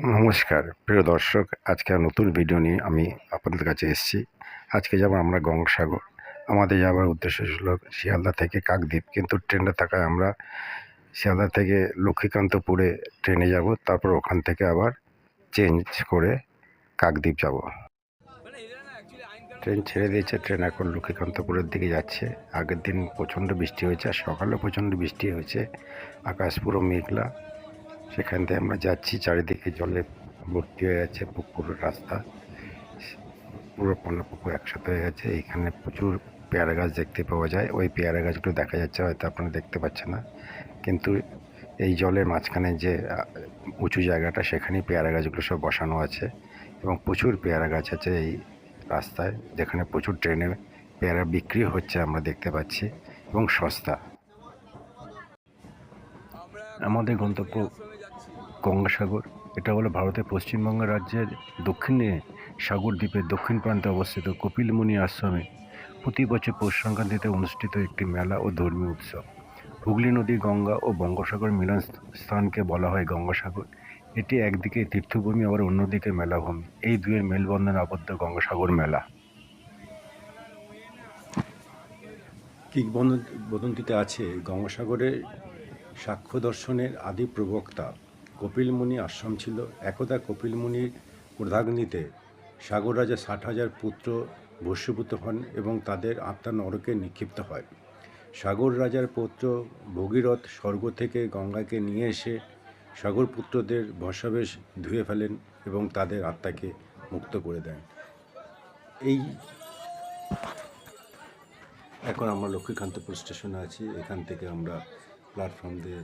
নমস্কার, প্রিয় দর্শক, আজকে নতুন ভিডিও নিয়ে আমি আপনাদের কাছে এসেছি। আজকে যাব আমরা গঙ্গাসাগর। আমাদের যাওয়ার উদ্দেশ্য ছিল শিয়ালদা থেকে কাকদ্বীপ, কিন্তু ট্রেনটা থাকায় আমরা শিয়ালদা থেকে লক্ষ্মীকান্তপুরে ট্রেনে যাব, তারপর ওখান থেকে আবার চেঞ্জ করে কাকদ্বীপ যাব। ট্রেন ছেড়ে দিয়েছে, ট্রেন এখন লক্ষ্মীকান্তপুরের দিকে যাচ্ছে। আগের দিন প্রচণ্ড বৃষ্টি হয়েছে, আর সকালে প্রচণ্ড বৃষ্টি হয়েছে। আকাশ পুরো মেঘলা। সেখান থেকে আমরা যাচ্ছি, চারিদিকে জলে ভর্তি হয়ে আছে পুকুর, রাস্তা। পুরো পণ্য পুকুর একসাথে হয়ে গেছে। এখানে প্রচুর পেয়ারা গাছ দেখতে পাওয়া যায়। ওই পেয়ারা গাছগুলো দেখা যাচ্ছে, হয়তো আপনারা দেখতে পাচ্ছেন না। কিন্তু এই জলের মাঝখানে যে উঁচু জায়গাটা, সেখানেই পেয়ারা গাছগুলো সব বসানো আছে এবং প্রচুর পেয়ারা গাছ আছে এই রাস্তায়, যেখানে প্রচুর ট্রেনে পেয়ারা বিক্রি হচ্ছে আমরা দেখতে পাচ্ছি এবং সস্তা। আমাদের গন্তব্য গঙ্গাসাগর। এটা হলো ভারতের পশ্চিমবঙ্গ রাজ্যের দক্ষিণে সাগর দ্বীপের দক্ষিণ প্রান্তে অবস্থিত কপিলমুনি আশ্রমে প্রতি বছর পৌষ সংক্রান্তিতে অনুষ্ঠিত একটি মেলা ও ধর্মীয় উৎসব। হুগলি নদী, গঙ্গা ও বঙ্গোসাগর মিলন স্থানকে বলা হয় গঙ্গাসাগর। এটি একদিকে তীর্থভূমি, আবার অন্যদিকে মেলাভূমি। এই দুয়ের মেলবন্ধনে আবদ্ধ গঙ্গাসাগর মেলা। কিংবদন্তিতে আছে গঙ্গাসাগরে সাক্ষ্য দর্শনের আদি প্রবক্তা কপিলমুনি আশ্রম ছিল। একদা কপিলমুনির ক্রোধাগ্নিতে সাগর রাজা ষাট হাজার পুত্র ভস্মীভূত হন এবং তাদের আত্মা নরকে নিক্ষিপ্ত হয়। সাগর রাজার পুত্র ভগীরথ স্বর্গ থেকে গঙ্গাকে নিয়ে এসে সাগর পুত্রদের ভস্মাবেশ ধুয়ে ফেলেন এবং তাদের আত্মাকে মুক্ত করে দেন। এই এখন আমরা লক্ষ্মীকান্তপুর স্টেশনে আছি। এখান থেকে আমরা প্ল্যাটফর্ম দিয়ে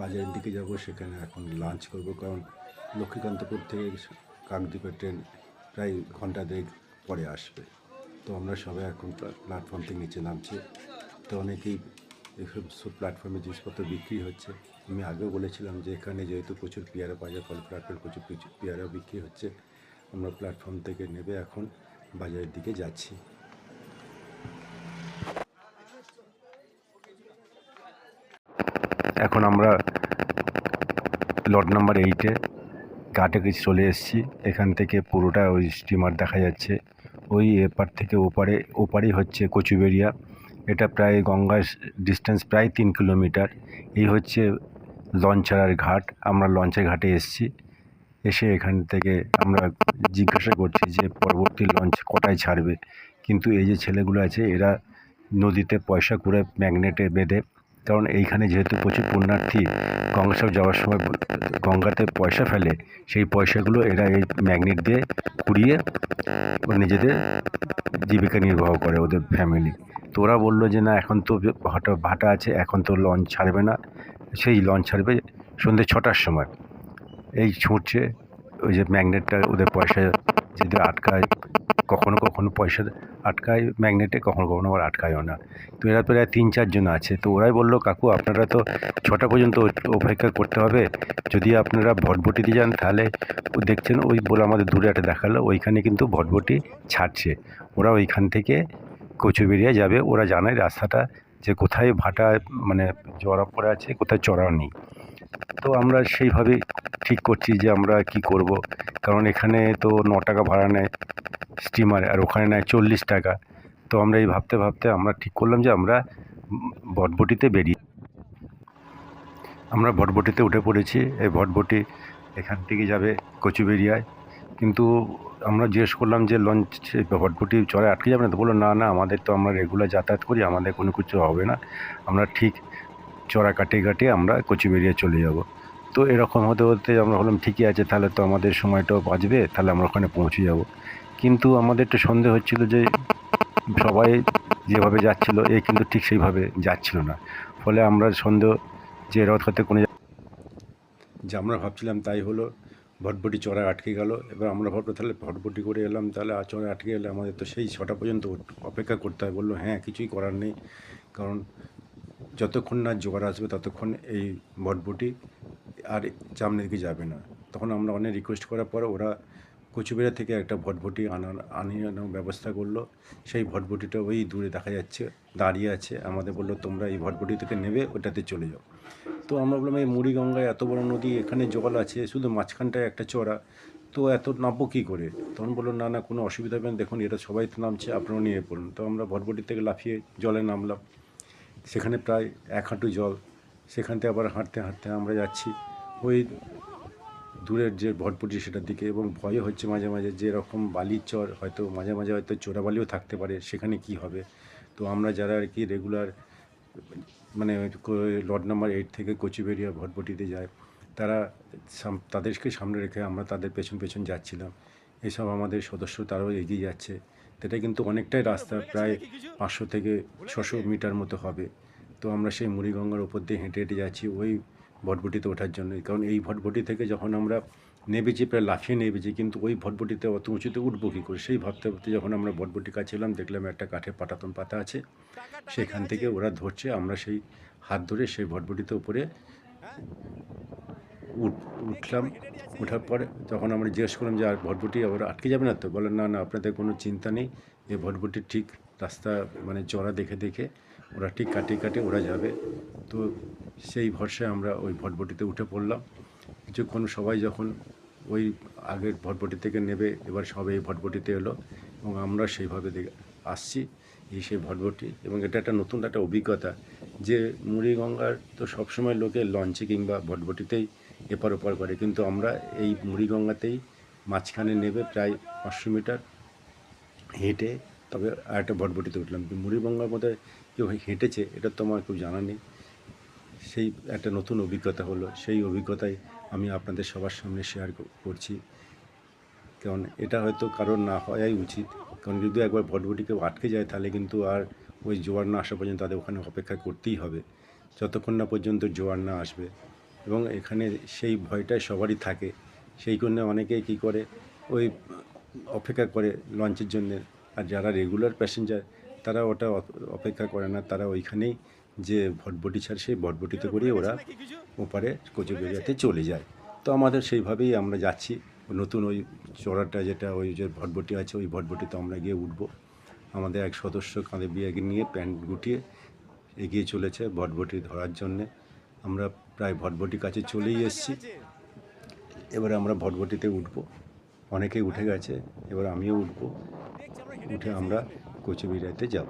বাজারের দিকে যাব, সেখানে এখন লাঞ্চ করব, কারণ লক্ষ্মীকান্তপুর থেকে কাকদ্বীপের ট্রেন প্রায় ঘণ্টা দেড় পরে আসবে। তো আমরা সবাই এখন প্ল্যাটফর্ম থেকে নিচে নামছি। তো অনেকেই এইসব সব প্ল্যাটফর্মে জিনিসপত্র বিক্রি হচ্ছে। আমি আগেও বলেছিলাম যে এখানে যেহেতু প্রচুর পেয়ারা পাওয়া যায় ফল প্ল্যাটফর্মে প্রচুর পেয়ারা বিক্রি হচ্ছে, আমরা প্ল্যাটফর্ম থেকে নেবে এখন বাজারের দিকে যাচ্ছি। এখন আমরা লট নাম্বার এইটে ঘাটে কিছু চলে এসেছি। এখান থেকে পুরোটা ওই স্টিমার দেখা যাচ্ছে। ওই এপার থেকে ওপারে, ওপারেই হচ্ছে কচুবেরিয়া এটা প্রায় গঙ্গার ডিস্টেন্স প্রায় তিন কিলোমিটার এই হচ্ছে লঞ্চারার ঘাট। আমরা লঞ্চের ঘাটে এসেছি। এসে এখান থেকে আমরা জিজ্ঞাসা করছি যে পরবর্তী লঞ্চ কটায় ছাড়বে। কিন্তু এই যে ছেলেগুলো আছে, এরা নদীতে পয়সা করে ম্যাগনেটে বেঁধে কারণ এইখানে যেহেতু প্রচুর পুণ্যার্থী, গঙ্গাসাগর যাওয়ার সময় গঙ্গাতে পয়সা ফেলে, সেই পয়সাগুলো এরা এই ম্যাগনেট দিয়ে কুড়িয়ে নিজেদের জীবিকা নির্বাহ করে ওদের ফ্যামিলি তো ওরা বলল যে, না, এখন তো ভাটা ভাটা আছে, এখন তো লঞ্চ ছাড়বে না। সেই লঞ্চ ছাড়বে সন্ধ্যে ছটার সময়। এই ছুটছে, ওই যে ম্যাগনেটটা ওদের পয়সা যদি আটকায়, কখনো কখনো পয়সা আটকায়, ম্যাগনেটে কখনো কখনো আবার আটকায়ও না। তো এরা প্রায় তিন চারজন আছে। তো ওরাই বলল, কাকু, আপনারা তো ছটা পর্যন্ত অপেক্ষা করতে হবে। যদি আপনারা ভটভটিতে যান, তাহলে দেখছেন, ওই বলে আমাদের দূরে একটা দেখাল, ওইখানে কিন্তু ভটভটি ছাড়ছে। ওরা ওইখান থেকে কচুবেরিয়া যাবে। ওরা জানায় রাস্তাটা যে কোথায় ভাটা মানে জড়া পড়ে আছে, কোথায় চড়া নেই। তো আমরা সেইভাবে ঠিক করছি যে আমরা কি করব। কারণ এখানে তো ন টাকা ভাড়া নেয় স্টিমারে আর ওখানে নেয় চল্লিশ টাকা। তো আমরা এই ভাবতে ভাবতে আমরা ঠিক করলাম যে আমরা ভটভটিতে বেরিয়ে আমরা ভটভটিতে উঠে পড়েছি। এই ভটভটি এখান থেকে যাবে কচুবেরিয়ায়। কিন্তু আমরা জিজ্ঞেস করলাম যে, লঞ্চ ভটভটি চড়ে আটকে যাবে না? তো বলল, না না, আমাদের তো আমরা রেগুলার যাতায়াত করি, আমাদের কোনো কিছু হবে না। আমরা ঠিক চড়া কাটিয়ে কাটিয়ে আমরা কচুবেরিয়া চলে যাব। তো এরকম হতে হতে আমরা বললাম ঠিকই আছে, তাহলে তো আমাদের সময়টাও বাঁচবে, তাহলে আমরা ওখানে পৌঁছে যাব। কিন্তু আমাদের একটু সন্দেহ হচ্ছিল যে সবাই যেভাবে যাচ্ছিল, এ কিন্তু ঠিক সেইভাবে যাচ্ছিল না। ফলে আমরা সন্দেহ যে এর হতে কোনো যে আমরা ভাবছিলাম তাই হলো, ভটভটি চড়ায় আটকে গেল। এবার আমরা ভাবলো তাহলে ভটভটি করে এলাম, তাহলে আর চড়ায় আটকে গেলে আমাদের তো সেই ছটা পর্যন্ত অপেক্ষা করতে হয়। বলল হ্যাঁ কিছুই করার নেই। কারণ যতক্ষণ না জোগাড় আসবে, ততক্ষণ এই ভটভটি আর সামনের দিকে যাবে না। তখন আমরা অনেক রিকোয়েস্ট করার পরে ওরা কচুবেড়া থেকে একটা ভটভটি আনার, আনানোর ব্যবস্থা করল। সেই ভটভটিটা ওই দূরে দেখা যাচ্ছে, দাঁড়িয়ে আছে। আমাদের বলল, তোমরা এই ভটভটি থেকে নেবে, ওটাতে চলে যাও। তো আমরা বললাম, এই মুড়িগঙ্গায় এত বড় নদী, এখানে জল আছে, শুধু মাঝখানটায় একটা চড়া। তো এত নামবো কী করে? তখন বলল, না না, কোনো অসুবিধা হবে না। দেখুন, এটা সবাই তো নামছে, আপনারাও নিয়ে পড়ুন। তো আমরা ভটভটি থেকে লাফিয়ে জলে নামলাম। সেখানে প্রায় এক হাঁটু জল, সেখান থেকে আবার হাঁটতে হাঁটতে আমরা যাচ্ছি ওই দূরের যে ভটপটি সেটার দিকে এবং ভয় হচ্ছে মাঝে মাঝে যে এরকম বালির চর হয়তো মাঝে মাঝে হয়তো চোরাবালিও থাকতে পারে, সেখানে কি হবে? তো আমরা যারা আর কি রেগুলার মানে লট নাম্বার এইট থেকে কচুবেড়িয়া ভটভটিতে যায় তারা তাদেরকে সামনে রেখে আমরা তাদের পেছন পেছন যাচ্ছিলাম। এসব আমাদের সদস্য তারাও এগিয়ে যাচ্ছে। এটা কিন্তু অনেকটাই রাস্তা, প্রায় পাঁচশো থেকে ছশো মিটার মতো হবে। তো আমরা সেই মুড়িগঙ্গার ওপর দিয়ে হেঁটে হেঁটে যাচ্ছি ওই ভটভটিতে ওঠার জন্য কারণ এই ভটভটি থেকে যখন আমরা নেবেছি প্রায় লাফিয়ে নেবেছি কিন্তু ওই ভটভটিতে অত উঁচুতে উঠবো কী করে? সেই ভাবতে ভাবতে যখন আমরা ভটভটি কাছে এলাম, দেখলাম একটা কাঠে পাটাতন পাতা আছে। সেখান থেকে ওরা ধরছে, আমরা সেই হাত ধরে সেই ভটভটিতে উপরে উঠলাম ওঠার পরে তখন আমরা জিজ্ঞেস করলাম যে, আর ভটভটি আবার আটকে যাবে না তো? বলেন না না, আপনাদের কোনো চিন্তা নেই। এই ভটভটি ঠিক রাস্তা মানে চড়া দেখে দেখে ওরা ঠিক কাটে কাটে ওরা যাবে। তো সেই ভরসায় আমরা ওই ভটভটিতে উঠে পড়লাম। কিছুক্ষণ সবাই যখন ওই আগের ভটভটি থেকে নেবে, এবার সবাই এই ভটভটিতে এলো এবং আমরা সেইভাবে আসছি এই সেই ভটভটি এবং এটা একটা নতুন একটা অভিজ্ঞতা যে মুড়িগঙ্গার তো সবসময় লোকে লঞ্চে কিংবা ভটভটিতেই এপার ওপার করে। কিন্তু আমরা এই মুড়িগঙ্গাতেই মাঝখানে নেবে প্রায় পাঁচশো মিটার হেঁটে, তবে একটা ভটভটিতে উঠলাম। মুড়িগঙ্গার মধ্যে কেউ হেঁটেছে, এটা তো আমার খুব জানা নেই। সেই একটা নতুন অভিজ্ঞতা হলো, সেই অভিজ্ঞতাই আমি আপনাদের সবার সামনে শেয়ার করছি। কারণ এটা হয়তো কারোর না হওয়াই উচিত। কারণ যদি একবার ভটভটি কেউ আটকে যায়, তাহলে কিন্তু আর ওই জোয়ার না আসা পর্যন্ত তাদের ওখানে অপেক্ষা করতেই হবে। যতক্ষণ না পর্যন্ত জোয়ার না আসবে এবং এখানে সেই ভয়টাই সবারই থাকে। সেই জন্য অনেকেই কী করে, ওই অপেক্ষা করে লঞ্চের জন্যে। আর যারা রেগুলার প্যাসেঞ্জার তারা ওটা অপেক্ষা করে না। তারা ওইখানেই যে ভটভটি ছাড়, সেই ভটভটিতে করে ওরা ওপারে কোচবিহারিয়াতে চলে যায়। তো আমাদের সেইভাবেই আমরা যাচ্ছি। নতুন ওই চড়াটা যেটা, ওই যে ভটভটি আছে, ওই ভটভটিতে আমরা গিয়ে উঠব। আমাদের এক সদস্য কাঁধে বিয়াগে নিয়ে প্যান্ট গুটিয়ে এগিয়ে চলেছে ভটভটি ধরার জন্যে। আমরা প্রায় ভটভটি কাছে চলেই এসেছি। এবারে আমরা ভটভটিতে উঠব। অনেকেই উঠে গেছে, এবার আমিও উঠব। উঠে আমরা কোচবিহারিয়াতে যাব।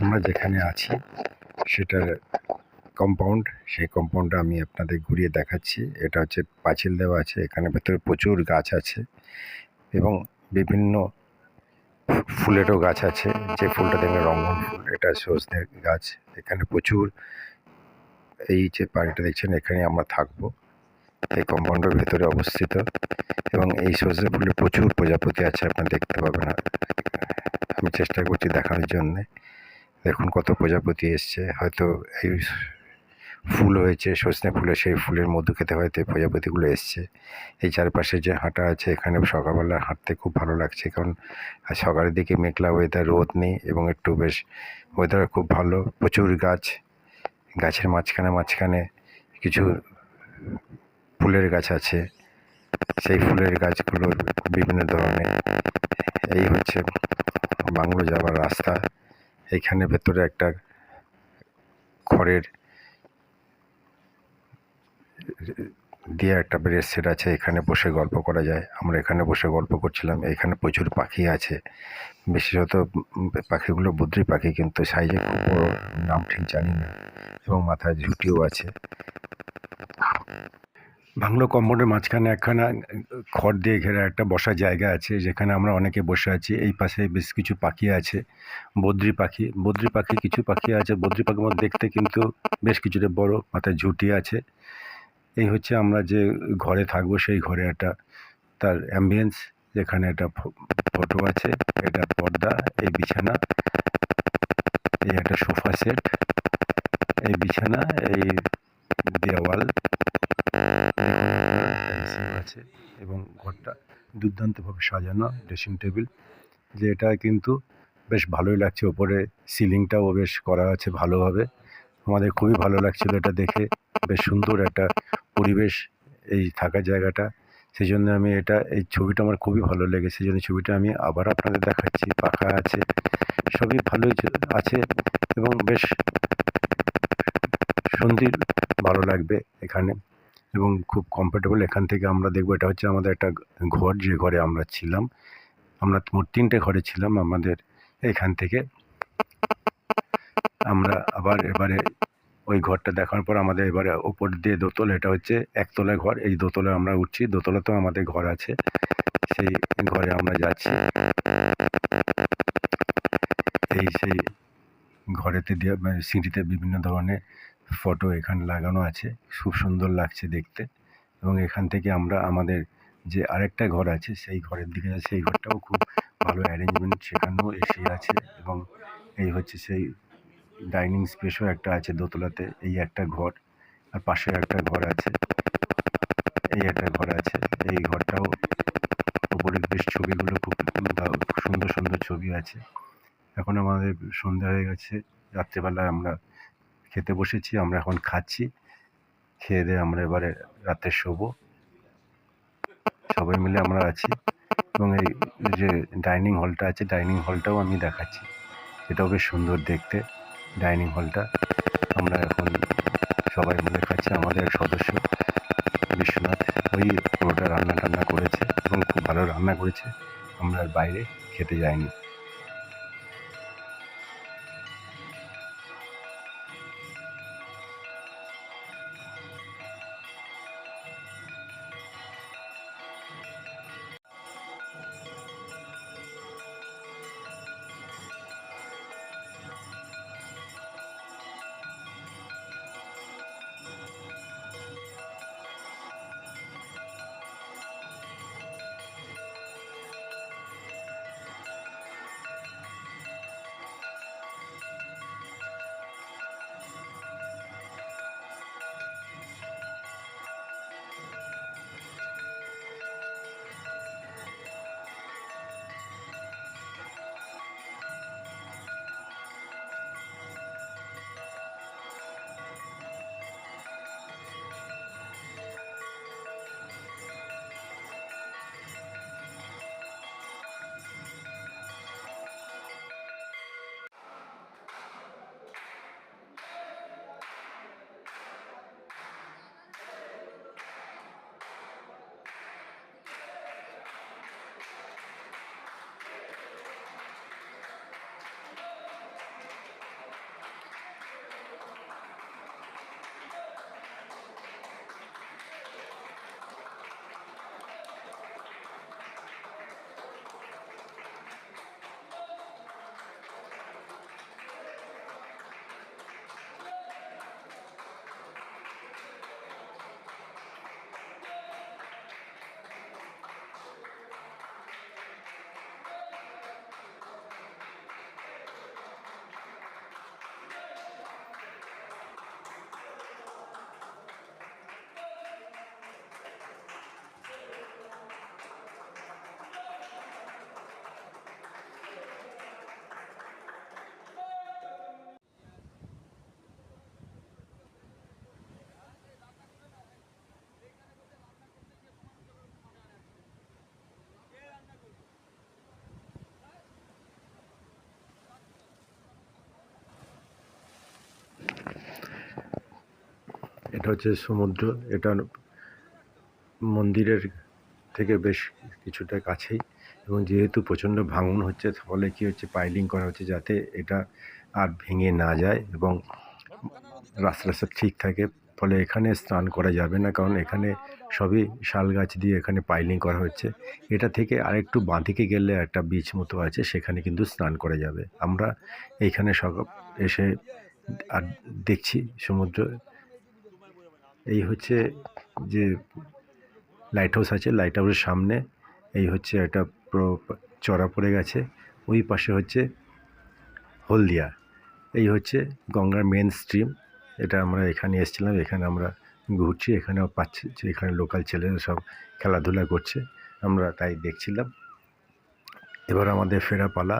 আমরা যেখানে আছি, সেটার কম্পাউন্ড সেই কম্পাউন্ডটা আমি আপনাদের ঘুরিয়ে দেখাচ্ছি। এটা হচ্ছে পাঁচিল দেওয়া আছে, এখানে ভেতরে প্রচুর গাছ আছে এবং বিভিন্ন ফুলেরও গাছ আছে। যে ফুলটা দেখবেন রঙ্গন ফুল, এটা সজনে গাছ, এখানে প্রচুর এই যে বাড়িটা দেখছেন, এখানে আমরা থাকব। এই কম্পাউন্ডের ভেতরে অবস্থিত। এবং এই সজনে ফুলে প্রচুর প্রজাপতি আছে, আপনারা দেখতে পাবেন আমি চেষ্টা করছি দেখানোর জন্যে। দেখুন কত প্রজাপতি এসছে। হয়তো এই ফুল হয়েছে, সজনে ফুলে, সেই ফুলের মধু খেতে হয়তো এই প্রজাপতিগুলো এসছে। এই চারপাশে যে হাঁটা আছে, এখানে সকালবেলা হাঁটতে খুব ভালো লাগছে। কারণ সকালের দিকে মেঘলা ওয়েদার রোদ নেই এবং একটু বেশ ওয়েদার খুব ভালো। প্রচুর গাছ। গাছের মাঝখানে মাঝখানে কিছু ফুলের গাছ আছে। সেই ফুলের গাছগুলো বিভিন্ন ধরনের। এই হচ্ছে বাংলো যাওয়ার রাস্তা। এইখানে ভেতরে একটা খড়ের দিয়ে একটা ব্রেড সেট আছে। এখানে বসে গল্প করা যায়। আমরা এখানে বসে গল্প করছিলাম। এখানে প্রচুর পাখি আছে। বিশেষত পাখিগুলো বুদ্রি পাখি, কিন্তু সাইজে খুব বড়, নাম ঠিক জানি না। এবং মাথায় ঝুঁটিও আছে। বাংলো কম্পাউন্ডের মাঝখানে একখানা খড় দিয়ে ঘেরা একটা বসার জায়গা আছে, যেখানে আমরা অনেকে বসে আছি। এই পাশে বেশ কিছু পাখি আছে, বদ্রি পাখি। বদ্রি পাখি, কিছু পাখি আছে। বদ্রি পাখির মধ্যে দেখতে কিন্তু বেশ কিছুটা বড়, মাথায় ঝুঁটি আছে। এই হচ্ছে আমরা যে ঘরে থাকব, সেই ঘরে একটা তার অ্যাম্বিয়েন্স যেখানে একটা ফটো আছে, এটা পর্দা, এই বিছানা, এই একটা সোফা সেট বিছানা, এই দেওয়াল আছে এবং ঘরটা দুর্দান্তভাবে সাজানো, ড্রেসিং টেবিল, যে এটা কিন্তু বেশ ভালোই লাগছে। ওপরে সিলিংটাও বেশ করা আছে ভালোভাবে। আমাদের খুবই ভালো লাগছিল এটা দেখে, বেশ সুন্দর একটা পরিবেশ এই থাকার জায়গাটা। সেই জন্য আমি এটা, এই ছবিটা আমার খুবই ভালো লেগেছে। সেই জন্য ছবিটা আমি আবার আপনাদের দেখাচ্ছি, পাখা আছে, সবই ভালোই আছে এবং বেশ সন্ধির ভালো লাগবে এখানে এবং খুব কমফোর্টেবল এখান থেকে আমরা দেখব। এটা হচ্ছে আমাদের একটা ঘর, যে ঘরে আমরা ছিলাম। আমরা মোট তিনটে ঘরে ছিলাম আমাদের এখান থেকে। আমরা আবার এবারে ওই ঘরটা দেখার পর আমাদের এবারে ওপর দিয়ে দোতল, এটা হচ্ছে একতলা ঘর। এই দোতলায় আমরা উঠছি, দোতলাতেও আমাদের ঘর আছে। সেই ঘরে আমরা যাচ্ছি। এই সেই ঘরেতে দিয়ে মানে সিঁড়িতে বিভিন্ন ধরনের ফটো এখানে লাগানো আছে। খুব সুন্দর লাগছে দেখতে। এবং এখান থেকে আমরা আমাদের যে আরেকটা ঘর আছে, সেই ঘরের দিকে যাচ্ছি। সেই ঘরটাও খুব ভালো অ্যারেঞ্জমেন্ট সেখানেও এসি আছে এবং এই হচ্ছে সেই ডাইনিং স্পেসও একটা আছে দোতলাতে, এই একটা ঘর। আর পাশে একটা ঘর আছে, এই একটা ঘর আছে। এই ঘরটাও উপরের বেশ ছবিগুলো খুব সুন্দর সুন্দর ছবি আছে। এখন আমাদের সন্ধ্যা হয়ে গেছে, রাত্রেবেলায় আমরা খেতে বসেছি, আমরা এখন খাচ্ছি। খেয়ে দিয়ে আমরা এবারে রাতে শোবো। সবাই মিলে আমরা আছি এবং এই যে ডাইনিং হলটা আছে, ডাইনিং হলটাও আমি দেখাচ্ছি। এটাও বেশ সুন্দর দেখতে, ডাইনিং হলটা। আমরা এখন সবাই মিলে খাচ্ছি, আমাদের এক সদস্য বিশ্বনাথ ওই পুরোটা রান্না টান্না করেছে এবং খুব ভালো রান্না করেছে। আমরা বাইরে খেতে যাইনি। এটা হচ্ছে সমুদ্র, এটা মন্দিরের থেকে বেশ কিছুটা কাছেই এবং যেহেতু প্রচণ্ড ভাঙন হচ্ছে, ফলে কী হচ্ছে পাইলিং করা হচ্ছে যাতে এটা আর ভেঙে না যায় এবং রাস্তা রাস্তা ঠিক থাকে। ফলে এখানে স্নান করা যাবে না, কারণ এখানে সবই শাল গাছ দিয়ে এখানে পাইলিং করা হচ্ছে। এটা থেকে আরেকটু বাঁদিকে গেলে একটা বিচ মতো আছে, সেখানে কিন্তু স্নান করা যাবে। আমরা এইখানে সব এসে আর দেখছি সমুদ্র এই হচ্ছে যে লাইট হাউস আছে লাইট হাউসের সামনে এই হচ্ছে একটা চড়া পড়ে গেছে। ওই পাশে হচ্ছে হলদিয়া। এই হচ্ছে গঙ্গার মেন স্ট্রিম এটা আমরা এখানে এসেছিলাম, এখানে আমরা ঘুরছি, এখানেও পাচ্ছি এখানে লোকাল ছেলেরা সব খেলাধুলা করছে, আমরা তাই দেখছিলাম। এবার আমাদের ফেরা পালা।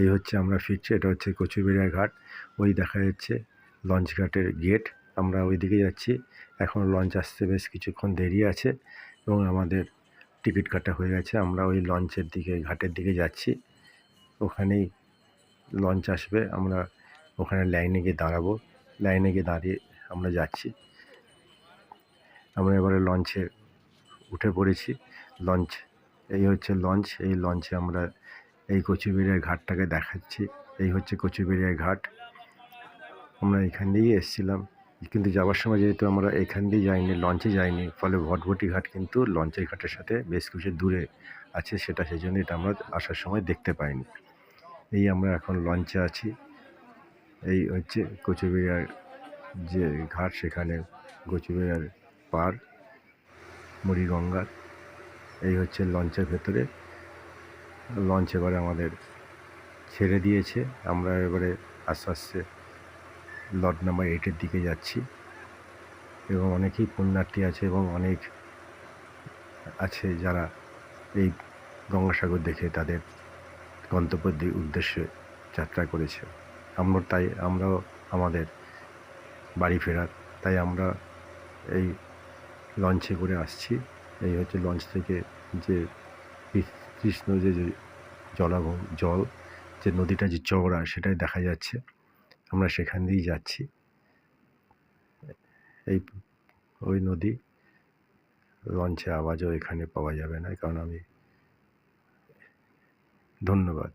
এই হচ্ছে আমরা ফিরছি, এটা হচ্ছে কচুবেড়িয়া ঘাট। ওই দেখা যাচ্ছে লঞ্চ ঘাটের গেট আমরা ওই দিকে যাচ্ছি। এখন লঞ্চ আসতে বেশ কিছুক্ষণ দেরি আছে এবং আমাদের টিকিট কাটা হয়ে গেছে। আমরা ওই লঞ্চের দিকে, ঘাটের দিকে যাচ্ছি। ওখানেই লঞ্চ আসবে। আমরা ওখানে লাইনে গিয়ে দাঁড়াবো। লাইনে গিয়ে দাঁড়িয়ে আমরা যাচ্ছি। আমরা এবারে লঞ্চে উঠে পড়েছি। লঞ্চ এই হচ্ছে লঞ্চ এই লঞ্চে আমরা এই কচুবেড়িয়ার ঘাটটাকে দেখাচ্ছি। এই হচ্ছে কচুবেড়িয়ার ঘাট। আমরা এখান দিয়েই এসেছিলাম। কিন্তু যাওয়ার সময় যেহেতু আমরা এখান দিয়ে যাইনি লঞ্চে যাইনি, ফলে ভটভটি ঘাট কিন্তু লঞ্চের ঘাটের সাথে বেশ কিছু দূরে আছে সেটা সেই জন্য এটা আমরা আসার সময় দেখতে পাইনি। এই আমরা এখন লঞ্চে আছি। এই হচ্ছে কচুবেড়িয়ার যে ঘাট, সেখানে কচুবেড়িয়ার পার মুড়িগঙ্গার এই হচ্ছে লঞ্চের ভেতরে। লঞ্চ এবারে আমাদের ছেড়ে দিয়েছে। আমরা এবারে আস্তে আস্তে লট নাম্বার এইটের দিকে যাচ্ছি। এবং অনেকেই পুণ্যার্থী আছে এবং অনেক আছে যারা এই গঙ্গাসাগর দেখে তাদের গন্তব্যের উদ্দেশ্যে যাত্রা করেছে। আমরা তাই, আমরাও আমাদের বাড়ি ফেরার, তাই আমরা এই লঞ্চে করে আসছি। এই হচ্ছে লঞ্চ থেকে যে কৃষ্ণ যে জলাভ জল, যে নদীটা যে চওড়া সেটাই দেখা যাচ্ছে। আমরা সেখান দিয়েই যাচ্ছি। এই ওই নদী লঞ্চে আওয়াজও এখানে পাওয়া যাবে না, কারণ আমি ধন্যবাদ।